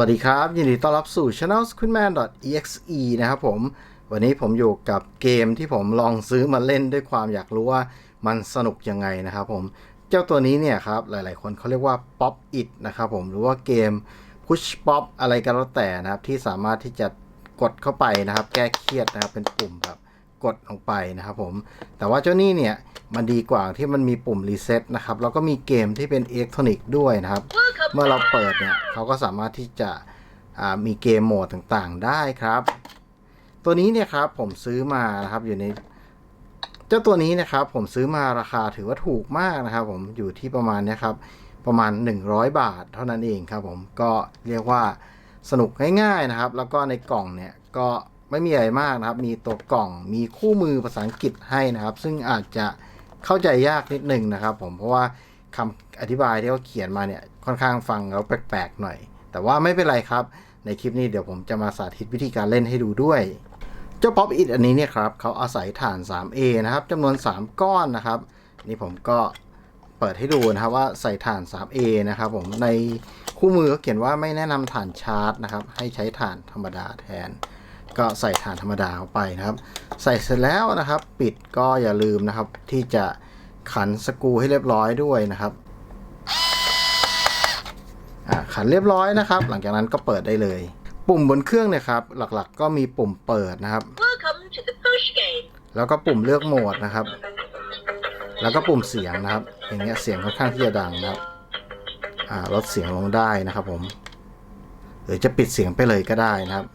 วัสดีครับ ยินดีต้อนรับสู่ channel squidman.exe นะครับผม วันนี้ผมอยู่กับเกมที่ผมลองซื้อมาเล่นด้วยความอยากรู้ว่ามันสนุกยังไงนะครับผม เจ้าตัวนี้เนี่ยครับ หลายๆ คนเขาเรียกว่า pop it นะครับผม หรือว่าเกม push pop อะไรก็แล้วแต่นะครับ ที่สามารถที่จะกดเข้าไปนะครับ แก้เครียดนะครับ เป็นปุ่มแบบกดลงไปนะครับผม แต่ว่าเจ้านี้เนี่ยมันดีกว่าที่มันมีปุ่มรีเซ็ตนะครับ แล้วก็มีเกมที่เป็นอิเล็กทรอนิกส์ด้วยนะครับ เมื่อเราเปิดเนี่ยเขาก็สามารถที่จะมีเกมโหมดต่างๆได้ครับ ตัวนี้เนี่ยครับผมซื้อมานะครับอยู่ในเจ้าตัวนี้นะครับผมซื้อมาราคาถือว่าถูกมากนะครับ ผมอยู่ที่ประมาณนี้ครับประมาณ 100 บาทเท่านั้นเองครับผมก็เรียกว่าสนุกง่ายๆนะครับ แล้วก็ในกล่องเนี่ยก็ไม่มีอะไรมากนะครับ มีตัวกล่องมีคู่มือภาษาอังกฤษให้นะครับ ซึ่งอาจจะเข้าใจยากนิดหนึ่งนะครับ ผมเพราะว่า คำอธิบายที่เขาเขียนมาเนี่ยค่อนข้างฟังแล้วแปลกๆหน่อย แต่ว่าไม่เป็นไรครับ ในคลิปนี้เดี๋ยวผมจะมาสาธิตวิธีการเล่นให้ดูด้วย เจ้า Pop It อันนี้เนี่ยครับเขาอาศัยฐาน 3A นะครับจำนวน 3 ก้อนนะครับ นี่ผมก็เปิดให้ดูนะครับว่าใส่ฐาน 3A นะครับผมในคู่มือเขาเขียนว่าไม่แนะนำฐานชาร์จนะครับ ให้ใช้ฐานธรรมดาแทน ก็ใส่ฐานธรรมดาเข้าไปนะครับ ใส่เสร็จแล้วนะครับ ปิดก็อย่าลืมนะครับที่จะ ขันสกรูให้เรียบร้อยด้วยนะครับอ่าขันเรียบร้อยนะครับ หลังจากนั้นก็เปิดได้เลย ปุ่มบนเครื่องเนี่ยครับ หลักๆก็มีปุ่มเปิดนะครับ Welcome to the push game. แล้วก็ปุ่มเลือกโหมดนะครับ แล้วก็ปุ่มเสียงนะครับ อย่างเงี้ยเสียงค่อนข้างที่จะดังนะครับอ่าลดเสียงลงได้นะครับผม หรือจะปิดเสียงไปเลยก็ได้นะครับ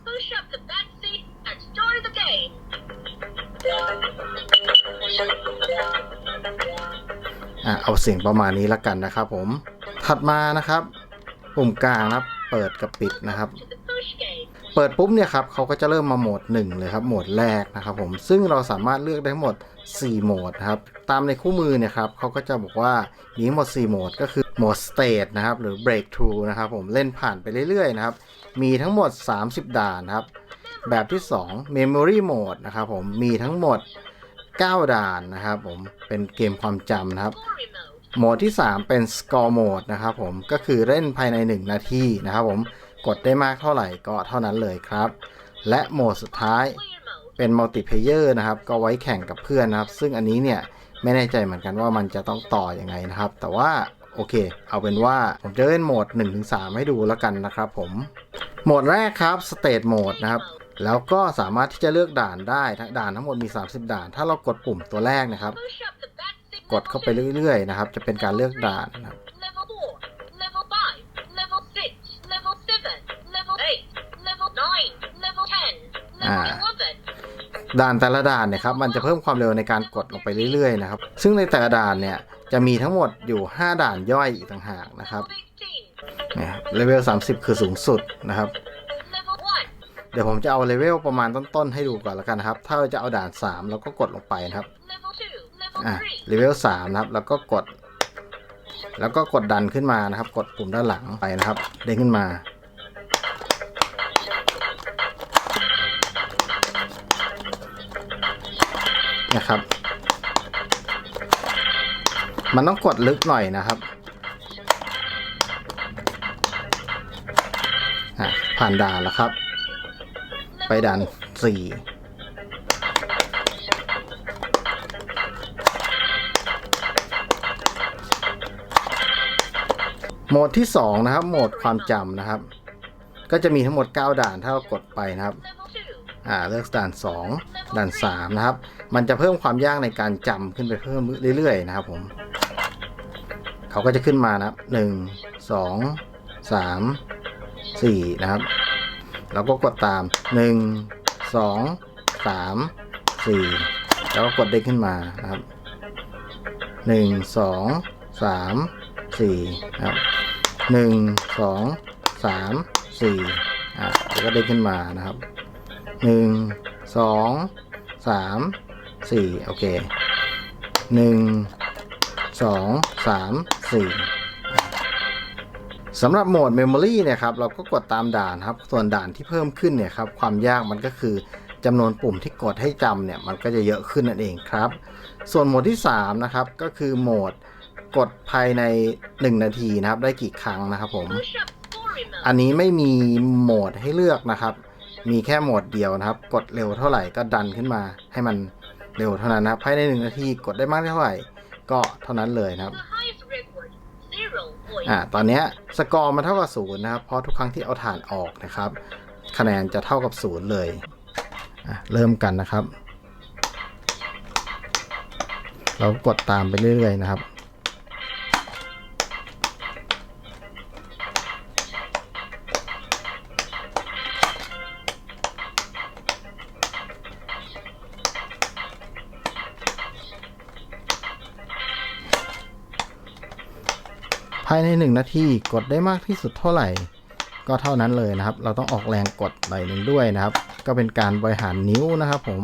อ่าเอาเสียงประมาณนี้ละกันนะครับ ผมถัดมานะครับ ปุ่มกลางนะครับเปิดกับปิดนะครับ เปิดปุ๊บเนี่ยครับเขาก็จะเริ่มมาโหมด1เลยครับโหมดแรกนะครับ ผมซึ่งเราสามารถเลือกได้ทั้งหมด 4 โหมดครับตามในคู่มือเนี่ยครับเขาก็จะบอกว่ามีทั้งหมด 4 โหมดก็คือโหมด State นะครับหรือ Breakthrough นะครับ ผมเล่นผ่านไปเรื่อยๆนะครับมีทั้งหมด 30 ด่านครับแบบที่ 2 Memory Mode นะครับผมมีทั้งหมด 9 ด่านนะครับผมเป็นเกมความจำนะครับ โหมดที่ 3 เป็น Score Mode นะครับผมก็คือเล่นภายใน 1 นาทีนะครับผมกดได้มากเท่าไหร่ก็เท่านั้นเลยครับ และโหมดสุดท้ายเป็น Multiplayer นะครับ ก็ไว้แข่งกับเพื่อนนะครับ ซึ่งอันนี้เนี่ยไม่แน่ใจเหมือนกันว่ามันจะต้องต่ออยังไงนะครับ แต่ว่าโอเค เอาเป็นว่าผมจะเล่นโหมด 1-3 ให้ดูแล้วกันนะครับผม โหมดแรกครับ State Mode นะครับ แล้วก็สามารถที่จะเลือกด่านได้ทั้งด่านทั้งหมดมี 30 ด่าน ถ้าเรากดปุ่มตัวแรกนะครับ กดเข้าไปเรื่อยๆนะครับ จะเป็นการเลือกด่านนะครับด่านแต่ละด่านเนี่ยครับมันจะเพิ่มความเร็วในการกดลงไปเรื่อยๆนะครับ ซึ่งในแต่ละด่านเนี่ยจะมีทั้งหมดอยู่ 5 ด่านย่อยอีกต่างหากนะครับเลเวล 30 คือสูงสุดนะครับ เดี๋ยวผมจะเอาเลเวลประมาณต้นๆให้ดูก่อนแล้วกันนะครับ ถ้าจะเอาด่าน 3 แล้วก็กดลงไปนะครับอะเลเวล3นะครับ แล้วก็กด แล้วก็กดดันขึ้นมานะครับ กดปุ่มด้านหลังไปนะครับ เด้งขึ้นมา นะครับ มันต้องกดลึกหน่อยนะครับอะผ่านด่านแล้วครับ ไปด่านสี่โหมดที่ 2 นะครับ โหมดความจำนะครับ ก็จะมีทั้งหมด 9 ด่านถ้าเรากดไปนะครับ อ่าเลือกด่าน 2 ด่าน 3 นะครับ มันจะเพิ่มความยากในการจำขึ้นไปเพิ่มเรื่อยๆนะครับผม เขาก็จะขึ้นมานะครับ 1 2 3 4 นะครับ เราก็กดตาม 1 2 3 4 แล้วก็กดเด้งขึ้นมานะครับ 1 2 3 4ครับ1 2 3 4อะแล้วก็เด้งขึ้นมานะครับหนึ่งสองสามสี่โอเคหนึ่งสอง สำหรับโหมด Memory เนี่ยครับเราก็กดตามด่านครับ ส่วนด่านที่เพิ่มขึ้นเนี่ยครับความยากมันก็คือจำนวนปุ่มที่กดให้จำเนี่ยมันก็จะเยอะขึ้นนั่นเองครับ ส่วนโหมดที่3นะครับก็คือโหมดกดภายใน 1 นาทีนะครับ ได้กี่ครั้งนะครับผม อันนี้ไม่มีโหมดให้เลือกนะครับ มีแค่โหมดเดียวนะครับ กดเร็วเท่าไหร่ก็ดันขึ้นมาให้มันเร็วเท่านั้นนะครับภายในหนึ่งนาทีกดได้มากเท่าไหร่ ก็เท่านั้นเลยนะครับ อ่าตอนนี้สกอร์มันเท่ากับศูนย์นะครับ เพราะทุกครั้งที่เอาฐานออกนะครับ คะแนนจะเท่ากับศูนย์เลยอะเริ่มกันนะครับ เรากดตามไปเรื่อยๆนะครับ ภายในหนึ่งนาทีกดได้มากที่สุดเท่าไหร่ ก็เท่านั้นเลยนะครับ เราต้องออกแรงกดหน่อยหนึ่งด้วยนะครับ ก็เป็นการบริหารนิ้วนะครับผม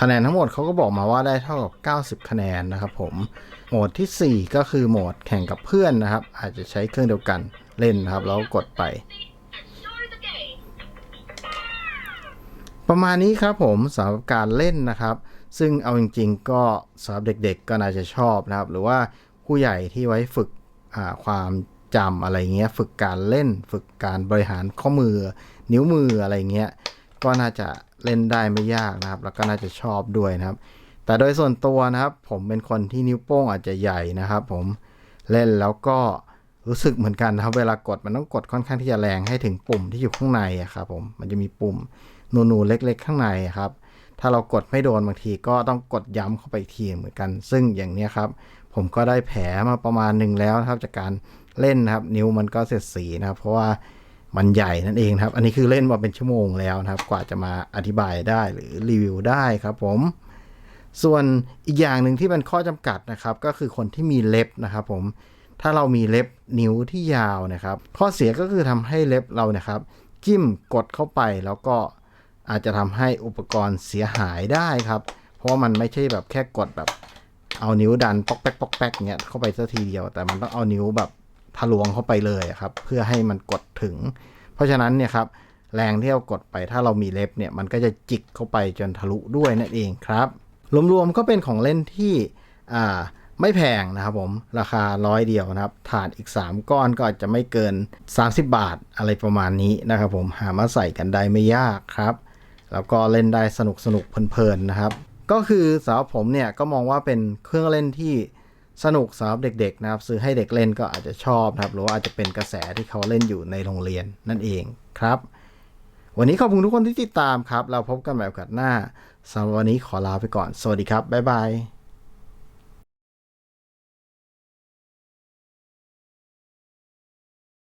คะแนนทั้งหมดเขาก็บอกมาว่าได้เท่ากับ 90 คะแนนนะครับผม โหมดทีสี่4 ก็คือโหมดแข่งกับเพื่อนนะครับ อาจจะใช้เครื่องเดียวกันเล่นนะครับ แล้วก็กดไป ประมาณนี้ครับผมสำหรับการเล่นนะครับ ซึ่งเอาจริง ๆ ก็สำหรับเด็กๆ ก็น่าจะชอบนะครับ หรือว่าผู้ใหญ่ที่ไว้ฝึกความจำอะไรเงี้ย ฝึกการเล่น ฝึกการบริหารข้อมือ นิ้วมืออะไรเงี้ย ก็น่าจะเล่นได้ไม่ยากนะครับ แล้วก็น่าจะชอบด้วยนะครับ แต่โดยส่วนตัวนะครับ ผมเป็นคนที่นิ้วโป้งอาจจะใหญ่นะครับ ผมเล่นแล้วก็รู้สึกเหมือนกันนะครับ เวลากดมันต้องกดค่อนข้างที่จะแรงให้ถึงปุ่มที่อยู่ข้างในอะครับผมมันจะมีปุ่ม นูๆเล็ก ๆ ข้างในครับ ถ้าเรากดไม่โดนบางทีก็ต้องกดย้ำเข้าไปอีกทีเหมือนกัน ซึ่งอย่างนี้ครับ ผมก็ได้แผลมาประมาณหนึ่งแล้วครับจากการเล่นนะครับ นิ้วมันก็เสียดสีนะครับ เพราะว่ามันใหญ่นั่นเองครับ อันนี้คือเล่นมาเป็นชั่วโมงแล้วนะครับ กว่าจะมาอธิบายได้หรือรีวิวได้ครับผมส่วนอีกอย่างหนึ่งที่เป็นข้อจำกัดนะครับ ก็คือคนที่มีเล็บนะครับ ผมถ้าเรามีเล็บนิ้วที่ยาวนะครับ ข้อเสียก็คือทำให้เล็บเรานะครับ จิ้มกดเข้าไปแล้วก็ อาจจะทำให้อุปกรณ์เสียหายได้ครับ เพราะว่ามันไม่ใช่แบบแค่กดแบบเอานิ้วดันปอกแป๊กปอกแป๊กเงี้ยเข้าไปสัทีเดียว แต่มันต้องเอานิ้วแบบทะลวงเข้าไปเลยครับ เพื่อให้มันกดถึง เพราะฉะนั้นเนี่ยครับแรงที่เรากดไปถ้าเรามีเล็บเนี่ยมันก็จะจิกเข้าไปจนทะลุด้วยนั่นเองครับรวมๆก็เป็นของเล่นที่ไม่แพงนะครับผมราคาร้อยเดียวนะครับ ถาดอีก 3 ก้อนก็อาจจะไม่เกิน 30 บาทอะไรประมาณนี้นะครับผมหามาใส่กันได้ไม่ยากครับ แล้วก็เล่นได้สนุกสนุกเพลินๆนะครับ ก็คือสำหรับผมเนี่ยก็มองว่าเป็นเครื่องเล่นที่สนุกสำหรับเด็กๆนะครับ ซื้อให้เด็กเล่นก็อาจจะชอบนะครับ หรือว่าอาจจะเป็นกระแสที่เขาเล่นอยู่ในโรงเรียนนั่นเองครับ วันนี้ขอบคุณทุกคนที่ติดตามครับ เราพบกันใหม่โอกาสหน้าสำหรับวันนี้ขอลาไปก่อน สวัสดีครับบ๊ายบาย